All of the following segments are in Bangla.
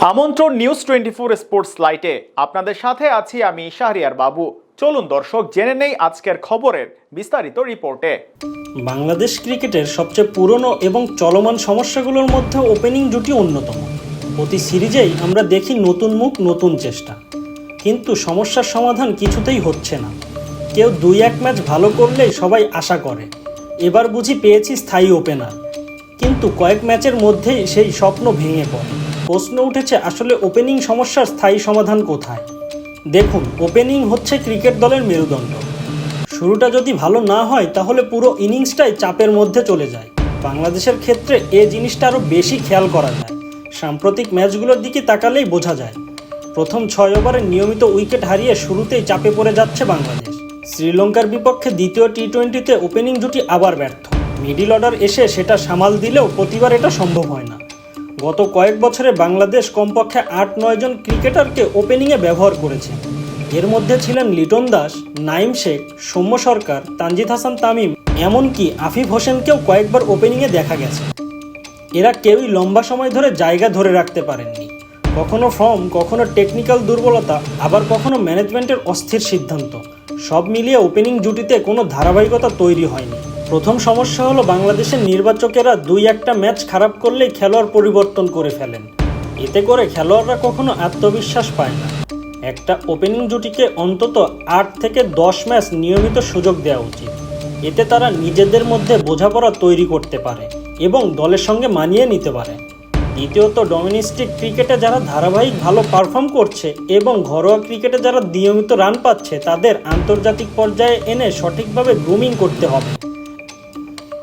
আমন্ত্রণ নিউজ টোয়েন্টি ফোর স্পোর্টস লাইটে আপনাদের সাথে আছি আমি শাহরিয়ার বাবু। চলুন দর্শক, জেনে নেই আজকের খবরের বিস্তারিত রিপোর্টে। বাংলাদেশ ক্রিকেটের সবচেয়ে পুরনো এবং চলমান সমস্যাগুলোর মধ্যে ওপেনিং জুটি অন্যতম। প্রতি সিরিজেই আমরা দেখি নতুন মুখ, নতুন চেষ্টা। কিন্তু সমস্যার সমাধান কিছুতেই হচ্ছে না। কেউ দুই এক ম্যাচ ভালো করলেই সবাই আশা করে। এবার বুঝি পেয়েছি স্থায়ী ওপেনার। কিন্তু কয়েক ম্যাচের মধ্যেই সেই স্বপ্ন ভেঙে পড়ে। প্রশ্ন উঠেছে, আসলে ওপেনিং সমস্যার স্থায়ী সমাধান কোথায়? দেখুন, ওপেনিং হচ্ছে ক্রিকেট দলের মেরুদণ্ড। শুরুটা যদি ভালো না হয়, তাহলে পুরো ইনিংসটাই চাপের মধ্যে চলে যায়। বাংলাদেশের ক্ষেত্রে এ জিনিসটা আরও বেশি খেয়াল করা যায়। সাম্প্রতিক ম্যাচগুলোর দিকে তাকালেই বোঝা যায়। প্রথম ছয় ওভারে নিয়মিত উইকেট হারিয়ে শুরুতেই চাপে পড়ে যাচ্ছে বাংলাদেশ। শ্রীলঙ্কার বিপক্ষে দ্বিতীয় টি টোয়েন্টিতে ওপেনিং জুটি আবার ব্যর্থ। মিডিল অর্ডার এসে সেটা সামাল দিলেও প্রতিবার এটা সম্ভব হয় না। গত কয়েক বছরে বাংলাদেশ কমপক্ষে আট নয় জন ক্রিকেটারকে ওপেনিংয়ে ব্যবহার করেছে। এর মধ্যে ছিলেন লিটন দাস, নাইম শেখ, সৌম্য সরকার, তানজিদ হাসান তামিম, এমনকি আফিফ হোসেনকেও কয়েকবার ওপেনিংয়ে দেখা গেছে। এরা কেউই লম্বা সময় ধরে জায়গা ধরে রাখতে পারেননি। কখনো ফর্ম, কখনো টেকনিক্যাল দুর্বলতা, আবার কখনো ম্যানেজমেন্টের অস্থির সিদ্ধান্ত। সব মিলিয়ে ওপেনিং জুটিতে কোনো ধারাবাহিকতা তৈরি হয়নি। প্রথম সমস্যা হলো বাংলাদেশের নির্বাচকেরা দুই একটা ম্যাচ খারাপ করলেই খেলোয়াড় পরিবর্তন করে ফেলেন। এতে করে খেলোয়াড়রা কখনো আত্মবিশ্বাস পায় না। একটা ওপেনিং জুটিকে অন্তত আট থেকে দশ ম্যাচ নিয়মিত সুযোগ দেওয়া উচিত। এতে তারা নিজেদের মধ্যে বোঝাপড়া তৈরি করতে পারে এবং দলের সঙ্গে মানিয়ে নিতে পারে। দ্বিতীয়ত ডোমেস্টিক ক্রিকেটে যারা ধারাবাহিক ভালো পারফর্ম করছে এবং ঘরোয়া ক্রিকেটে যারা নিয়মিত রান পাচ্ছে, তাদের আন্তর্জাতিক পর্যায়ে এনে সঠিকভাবে গ্রুমিং করতে হবে।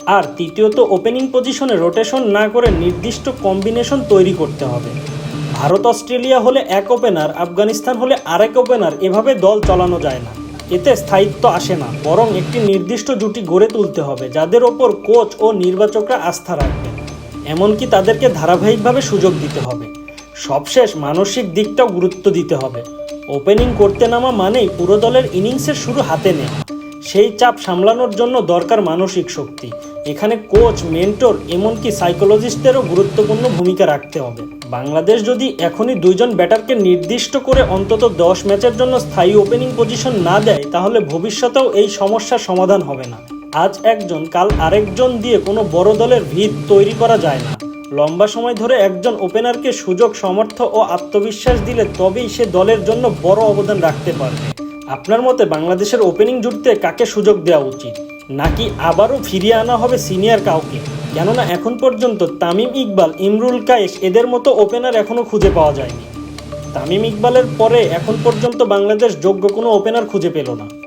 আর তৃতীয়ত ওপেনিং পজিশনে রোটেশন না করে নির্দিষ্ট কম্বিনেশন তৈরি করতে হবে। ভারত, অস্ট্রেলিয়া হলে এক ওপেনার আফগানিস্তান হলে আরেক ওপেনার এভাবে দল চালানো যায় না। এতে স্থায়িত্ব আসে না, বরং একটি নির্দিষ্ট জুটি গড়ে তুলতে হবে, যাদের ওপর কোচ ও নির্বাচকরা আস্থা রাখবে। এমনকি তাদেরকে ধারাবাহিকভাবে সুযোগ দিতে হবে। সবশেষ মানসিক দিকটাও গুরুত্ব দিতে হবে। ওপেনিং করতে নামা মানেই পুরো দলের ইনিংসের শুরু হাতে নেওয়া। সেই চাপ সামলানোর জন্য দরকার মানসিক শক্তি। এখানে কোচ, মেন্টর এমনকি সাইকোলজিস্টেরও গুরুত্বপূর্ণ ভূমিকা রাখতে হবে। বাংলাদেশ যদি এখনই দুইজন ব্যাটারকে নির্দিষ্ট করে অন্তত দশ ম্যাচের জন্য স্থায়ী ওপেনিং পজিশন না দেয়, তাহলে ভবিষ্যতেও এই সমস্যার সমাধান হবে না। আজ একজন, কাল আরেকজন দিয়ে কোনো বড় দলের ভিত তৈরি করা যায় না। লম্বা সময় ধরে একজন ওপেনারকে সুযোগ সমর্থ ও আত্মবিশ্বাস দিলে তবেই সে দলের জন্য বড় অবদান রাখতে পারবে। আপনার মতে বাংলাদেশের ওপেনিং জুটতে কাকে সুযোগ দেওয়া উচিত? নাকি আবারও ফিরিয়ে আনা হবে সিনিয়র কাউকে? কেননা এখন পর্যন্ত তামিম ইকবাল, ইমরুল কায়েস এদের মতো ওপেনার এখনও খুঁজে পাওয়া যায়নি। তামিম ইকবালের পরে এখন পর্যন্ত বাংলাদেশ যোগ্য কোনো ওপেনার খুঁজে পেল না।